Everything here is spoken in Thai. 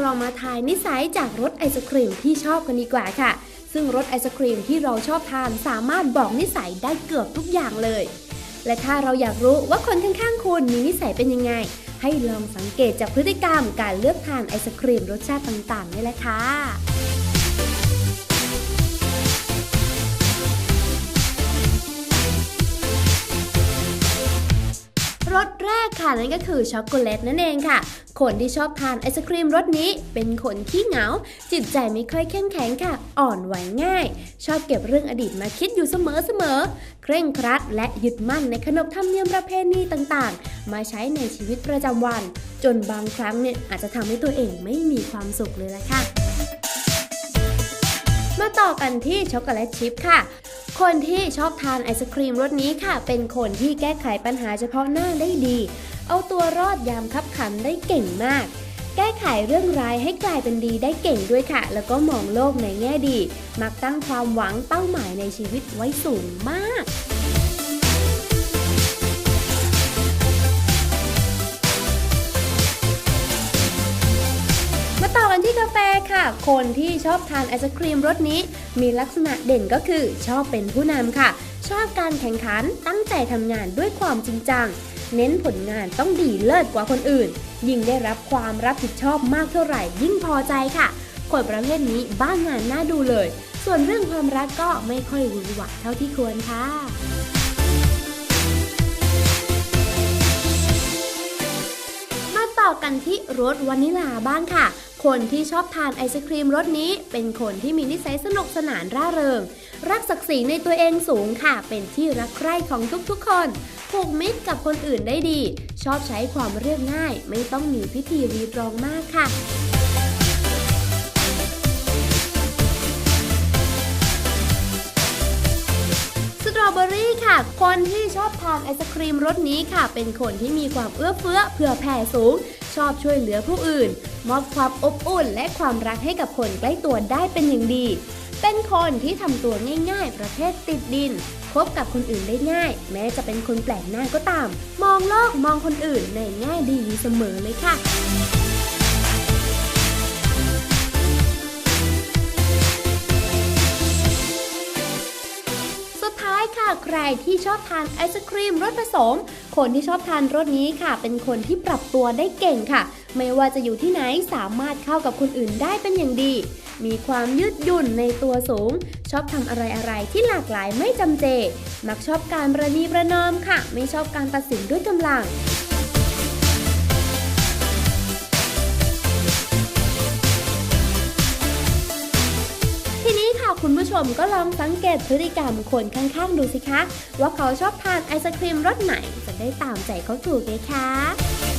เรามาทายนิสัยจากรสไอศครีมที่ชอบกันดีกว่าค่ะ ซึ่งรสไอศครีมที่เราชอบทานสามารถบอกนิสัยได้เกือบทุกอย่างเลย และถ้าเราอยากรู้ว่าคนข้างๆคุณมีนิสัยเป็นยังไง ให้ลองสังเกตจากพฤติกรรมการเลือกทานไอศครีมรสชาติต่างๆนี่แหละค่ะ กค่ะนั่นก็คือช็อกโกแลตนั่นเองค่ะ คนที่ชอบทานไอศครีมรสนี้ เป็นคนขี้เหงา จิตใจไม่ค่อยเข้มแข็งค่ะ อ่อนไหวง่าย ชอบเก็บเรื่องอดีตมาคิดอยู่เสมอๆเคร่งครัด และยึดมั่นในขนบธรรมเนียมประเพณีต่างๆ มาใช้ในชีวิตประจำวัน จนบางครั้งเนี่ยอาจจะทำให้ตัวเองไม่มีความสุขเลยละค่ะ มาต่อกันที่ช็อกโกแลตชิพค่ะ คนที่ชอบทานไอศครีมรสนี้ค่ะ เป็นคนที่แก้ไขปัญหาเฉพาะหน้าได้ดี เอาตัวรอดยามคับขันได้เก่งมาก แก้ไขเรื่องร้ายให้กลายเป็นดีได้เก่งด้วยค่ะ แล้วก็มองโลกในแง่ดี มักตั้งความหวังเป้าหมายในชีวิตไว้สูงมาก ค่ะ คนที่ชอบทานไอศครีมรสนี้ มีลักษณะเด่นก็คือ ชอบเป็นผู้นำค่ะ ชอบการแข่งขันตั้งใจทำงานด้วยความจริงจัง เน้นผลงานต้องดีเลิศกว่าคนอื่น ยิ่งได้รับความรับผิดชอบมากเท่าไหร่ ยิ่งพอใจค่ะ คนประเภทนี้บ้างงานน่าดูเลย ส่วนเรื่องความรักก็ไม่ค่อยหวือหวาเท่าที่ควรค่ะ กันที่รสวานิลาบ้างค่ะ คนที่ชอบทานไอศครีมรสนี้ เป็นคนที่มีนิสัยสนุกสนานร่าเริง รักศักดิ์ศรีในตัวเองสูงค่ะ เป็นที่รักใคร่ของทุกๆ คนผูกมิตรกับคนอื่นได้ดี ชอบใช้ความเรียบง่าย ไม่ต้องมีพิธีรีตรองมากค่ะสตรอเบอรี่ค่ะ คนที่ชอบทานไอศครีมรสนี้ค่ะ เป็นคนที่มีความเอื้อเฟื้อเผื่อแผ่สูง ชอบช่วยเหลือผู้อื่น มอบความอบอุ่นและความรักให้กับคนใกล้ตัวได้เป็นอย่างดี เป็นคนที่ทำตัวง่ายๆ ประเภทติดดิน พบกับคนอื่นได้ง่าย แม้จะเป็นคนแปลกหน้าก็ตาม มองโลกมองคนอื่นในแง่ดีเสมอเลยค่ะ ค่ะ ใครที่ชอบทานไอศครีมรสผสม คนที่ชอบทานรสนี้ค่ะ เป็นคนที่ปรับตัวได้เก่งค่ะ ไม่ว่าจะอยู่ที่ไหนสามารถเข้ากับคนอื่นได้เป็นอย่างดี มีความยืดหยุ่นในตัวสูง ชอบทำอะไรอะไรๆที่หลากหลายไม่จำเจ มักชอบการประนีประนอมค่ะ ไม่ชอบการตัดสินด้วยกำลัง คุณผู้ชมก็ลองสังเกตพฤติกรรมคนข้างๆดูสิคะ ว่าเขาชอบทานไอศครีมรสไหนจะได้ตามใจเขาถูกไงคะ